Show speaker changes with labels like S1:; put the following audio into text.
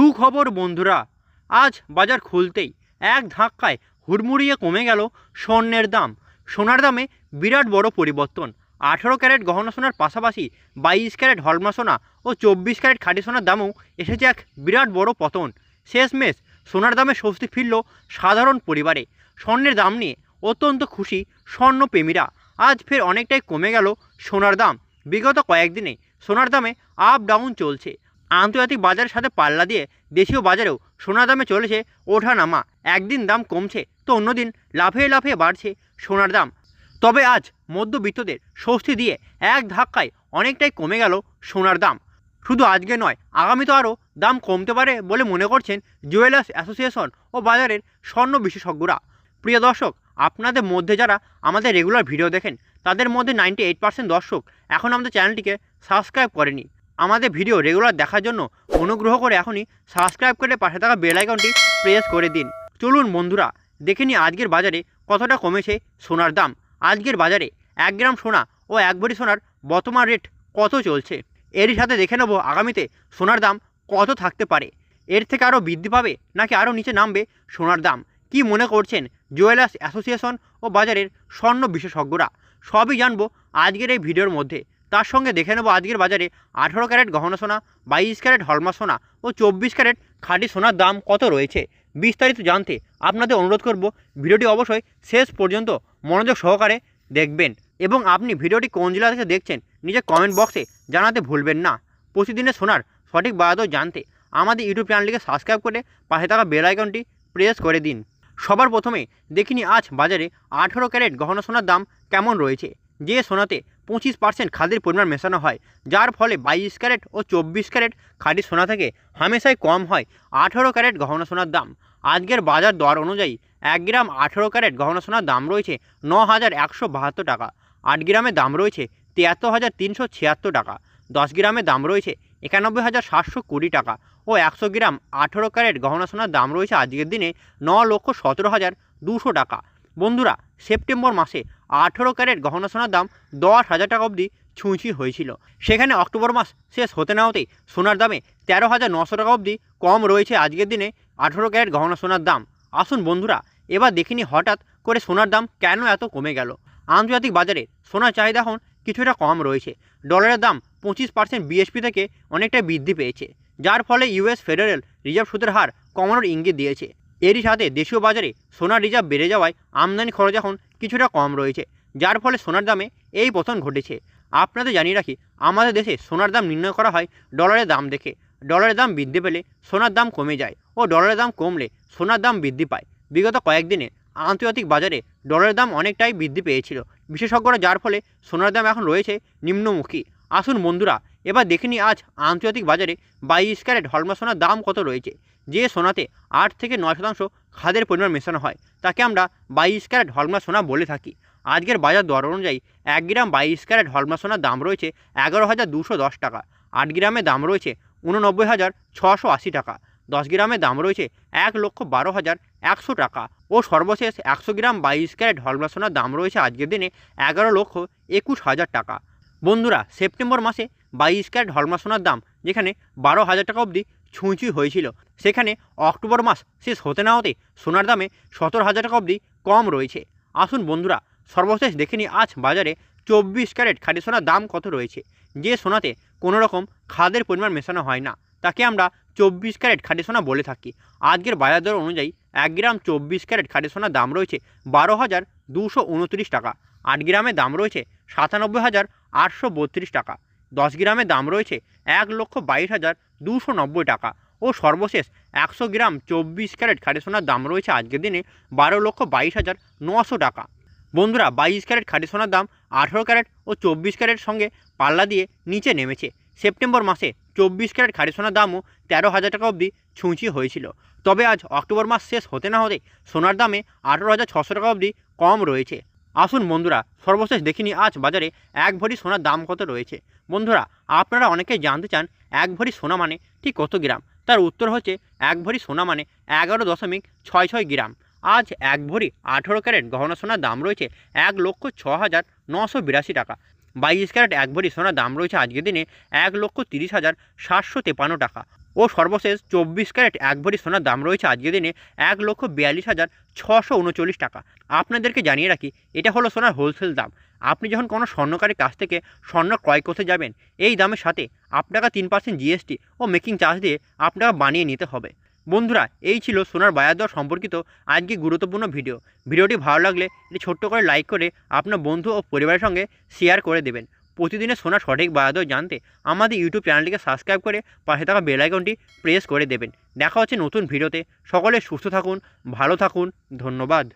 S1: সুখবর, বন্ধুরা। আজ বাজার খুলতেই এক ধাক্কায় হুড়মুড়িয়ে কমে গেল স্বর্ণের দাম। সোনার দামে বিরাট বড় পরিবর্তন। আঠেরো ক্যারেট গহনা সোনার পাশাপাশি বাইশ ক্যারেট হলমা সোনা ও চব্বিশ ক্যারেট খাঁটি সোনার দামেও এসেছে এক বিরাট বড় পতন। শেষমেশ সোনার দামে স্বস্তি ফিরল সাধারণ পরিবারে। স্বর্ণের দাম নিয়ে অত্যন্ত খুশি স্বর্ণপ্রেমীরা। আজ ফের অনেকটাই কমে গেল সোনার দাম। বিগত কয়েকদিনে সোনার দামে আপ ডাউন চলছে। আন্তর্জাতিক বাজারের সাথে পাল্লা দিয়ে দেশীয় বাজারেও সোনার দামে চলেছে ওঠা নামা একদিন দাম কমছে তো অন্যদিন লাফে লাফে বাড়ছে সোনার দাম। তবে আজ মধ্যবিত্তদের স্বস্তি দিয়ে এক ধাক্কায় অনেকটাই কমে গেল সোনার দাম। শুধু আজকে নয়, আগামী তো আরও দাম কমতে পারে বলে মনে করছেন জুয়েলার্স অ্যাসোসিয়েশন ও বাজারের স্বর্ণ বিশেষজ্ঞরা। প্রিয় দর্শক, আপনাদের মধ্যে যারা আমাদের রেগুলার ভিডিও দেখেন, তাদের মধ্যে নাইনটি এইট পার্সেন্ট দর্শক এখন আমাদের চ্যানেলটিকে সাবস্ক্রাইব করেনি। আমাদের ভিডিও রেগুলার দেখার জন্য অনুগ্রহ করে এখনই সাবস্ক্রাইব করে পাশে থাকা বেল আইকনটি প্রেস করে দিন। চলুন বন্ধুরা, দেখে নিই আজকের বাজারে কতটা কমেছে সোনার দাম। আজকের বাজারে এক গ্রাম সোনা ও এক ভরি সোনার বর্তমান রেট কত চলছে? এরই সাথে দেখে নেব আগামীতে সোনার দাম কত থাকতে পারে। এর থেকে আরও বৃদ্ধি পাবে নাকি আরও নিচে নামবে সোনার দাম? কি মনে করছেন জুয়েলার্স অ্যাসোসিয়েশন ও বাজারের স্বর্ণ বিশেষজ্ঞরা? সবই জানব আজকের এই ভিডিওর মধ্যে। তার সঙ্গে দেখে নেব আজকের বাজারে আঠারো ক্যারেট গহনা সোনা, বাইশ ক্যারেট হলমা সোনা ও চব্বিশ ক্যারেট খাঁটি সোনার দাম কত রয়েছে? বিস্তারিত জানতে আপনাদের অনুরোধ করব। ভিডিওটি অবশ্যই শেষ পর্যন্ত মনোযোগ সহকারে দেখবেন এবং আপনি ভিডিওটি কোন জেলা থেকে দেখছেন নিজের কমেন্ট বক্সে জানাতে ভুলবেন না। প্রতিদিনের সোনার সঠিক বাজারও জানতে আমাদের ইউটিউব চ্যানেলটিকে সাবস্ক্রাইব করে পাশে থাকা বেল আইকনটি প্রেস করে দিন। সবার প্রথমে দেখিনি আজ বাজারে আঠেরো ক্যারেট গহনা সোনার দাম কেমন রয়েছে? যে সোনাতে পঁচিশ পার্সেন্ট খাদের পরিমাণ মেশানো হয়, যার ফলে বাইশ ক্যারেট ও চব্বিশ ক্যারেট খাঁটি সোনা থেকে হামেশাই কম হয়, আঠেরো ক্যারেট গহনা সোনার দাম। আজকের বাজার দর অনুযায়ী এক গ্রাম আঠেরো ক্যারেট গহনা সোনার দাম রয়েছে ন হাজার একশো বাহাত্তর টাকা, আট গ্রামের দাম রয়েছে তিয়াত্তর হাজার তিনশো ছিয়াত্তর টাকা, দশ গ্রামের দাম রয়েছে একানব্বই হাজার সাতশো কুড়ি টাকা ও একশো গ্রাম আঠেরো ক্যারেট গহনা সোনার দাম রয়েছে আজকের দিনে ন লক্ষ সতেরো হাজার দুশো টাকা। বন্ধুরা, সেপ্টেম্বর মাসে আঠেরো ক্যারেট গহনা সোনার দাম দশ হাজার টাকা অবধি ছুঁচি হয়েছিল। সেখানে অক্টোবর মাস শেষ হতে না হতেই সোনার দামে তেরো হাজার নশো টাকা অবধি কম রয়েছে আজকের দিনে আঠেরো ক্যারেট গহনা সোনার দাম। আসুন বন্ধুরা, এবার দেখিনি হঠাৎ করে সোনার দাম কেন এত কমে গেল। আন্তর্জাতিক বাজারে সোনার চাহিদা এখন কিছুটা কম রয়েছে। ডলারের দাম পঁচিশ পার্সেন্ট বিএসপি থেকে অনেকটা বৃদ্ধি পেয়েছে, যার ফলে ইউএস ফেডারেল রিজার্ভ সুদের হার কমানোর ইঙ্গিত দিয়েছে। এরই সাথে দেশীয় বাজারে সোনার রিজার্ভ বেড়ে যাওয়ায় আমদানি খরচ এখন কিছুটা কম রয়েছে। যার ফলে সোনার দামে এই পতন ঘটেছে। আপনাদের জানিয়ে রাখি, আমাদের দেশে সোনার দাম নির্ণয় করা হয় ডলারের দাম দেখে। ডলারের দাম বৃদ্ধি পেলে সোনার দাম কমে যায় ও ডলারের দাম কমলে সোনার দাম বৃদ্ধি পায়। বিগত কয়েকদিনে আন্তর্জাতিক বাজারে ডলারের দাম অনেকটাই বৃদ্ধি পেয়েছিল। বিশেষজ্ঞরা যার ফলে সোনার দাম এখন রয়েছে নিম্নমুখী। আসুন বন্ধুরা, এবার দেখে আজ আন্তর্জাতিক বাজারে বাইশ ক্যারেট হলমা সোনার দাম কত রয়েছে। যে সোনাতে আট থেকে নয় শতাংশ খাদের পরিমাণ মেশানো হয়, তাকে আমরা বাইশ ক্যারেট হলমা সোনা বলে থাকি। আজকের বাজার দর অনুযায়ী এক গ্রাম বাইশ ক্যারেট হলমা সোনার দাম রয়েছে এগারো হাজার দুশো দশ টাকা, আট গ্রামের দাম রয়েছে উননব্বই হাজার ছশো আশি টাকা, দশ গ্রামের দাম রয়েছে এক লক্ষ বারো হাজার একশো টাকা ও সর্বশেষ একশো গ্রাম বাইশ ক্যারেট হলমা সোনার দাম রয়েছে আজকের দিনে এগারো লক্ষ একুশ হাজার টাকা। বন্ধুরা, সেপ্টেম্বর মাসে বাইশ ক্যারেট হলমা সোনার দাম, যেখানে বারো হাজার টাকা অবধি ছুঁচুই হয়েছিল। সেখানে অক্টোবর মাস শেষ হতে না হতে সোনার দামে সতেরো হাজার টাকা অবধি কম রয়েছে। আসুন বন্ধুরা, সর্বশেষ দেখে নিই, আজ বাজারে চব্বিশ ক্যারেট খাঁটি সোনার দাম কত রয়েছে? যে সোনাতে কোনো রকম খাদের পরিমাণ মেশানো হয় না, তাকে আমরা চব্বিশ ক্যারেট খাঁটি সোনা বলে থাকি। আজকের বাজার দর অনুযায়ী এক গ্রাম চব্বিশ ক্যারেট খাঁটি সোনার দাম রয়েছে বারো হাজার দুশো উনত্রিশ টাকা, আট গ্রামের দাম রয়েছে সাতানব্বই হাজার আটশো বত্রিশ টাকা, দশ গ্রামের দাম রয়েছে এক লক্ষ বাইশ হাজার দুশো নব্বই টাকা ও সর্বশেষ একশো গ্রাম চব্বিশ ক্যারেট খাঁটি সোনার দাম রয়েছে আজকের দিনে বারো লক্ষ বাইশ হাজার নশো টাকা। বন্ধুরা, বাইশ ক্যারেট খাঁটি সোনার দাম আঠেরো ক্যারেট ও চব্বিশ ক্যারেট সঙ্গে পাল্লা দিয়ে নিচে নেমেছে। সেপ্টেম্বর মাসে চব্বিশ ক্যারেট খাঁটি সোনার দামও তেরো হাজার টাকা অবধি ছুঁচি হয়েছিল। তবে আজ অক্টোবর মাস শেষ হতে না হতে সোনার দামে আঠেরো হাজার ছশো টাকা অবধি কম রয়েছে। আসুন বন্ধুরা, সর্বশেষ দেখিনি আজ বাজারে এক ভরি সোনার দাম কত রয়েছে। বন্ধুরা, আপনারা অনেকেই জানতে চান এক ভরি সোনা মানে ঠিক কত গ্রাম? তার উত্তর হচ্ছে এক ভরি সোনা মানে এগারো দশমিক ছয় ছয় গ্রাম। আজ এক ভরি আঠেরো ক্যারেট গহনা সোনার দাম রয়েছে এক লক্ষ ছ হাজার নশো বিরাশি টাকা। বাইশ ক্যারেট এক ভরি সোনার দাম রয়েছে আজকের দিনে এক লক্ষ তিরিশ হাজার সাতশো তেপান্ন টাকা। ও সর্বশেষ চব্বিশ ক্যারেট এক ভরি সোনার দাম রয়েছে আজকের দিনে এক লক্ষ বিয়াল্লিশ হাজার ছশো উনচল্লিশ টাকা। আপনাদেরকে জানিয়ে রাখি, এটা হলো সোনার হোলসেল দাম। আপনি যখন কোনো স্বর্ণকারের কাছ থেকে স্বর্ণ ক্রয় করতে যাবেন, এই দামের সাথে আপনাকে তিন পার্সেন্ট জিএসটি ও মেকিং চার্জ দিয়ে আপনাকে বানিয়ে নিতে হবে। বন্ধুরা, এই ছিল সোনার বাজার দর সম্পর্কিত আজকে গুরুত্বপূর্ণ ভিডিও। ভিডিওটি ভালো লাগলে এটি ছোট্ট করে লাইক করে আপনার বন্ধু ও পরিবারের সঙ্গে শেয়ার করে দেবেন। প্রতিদিনের সোনার সঠিক বাজার জানতে আমাদের ইউটিউব চ্যানেলটিকে সাবস্ক্রাইব করে পাশে থাকা বেলাইকনটি প্রেস করে দেবেন। দেখা হচ্ছে নতুন ভিডিওতে সকলে সুস্থ থাকুন, ভালো থাকুন। ধন্যবাদ।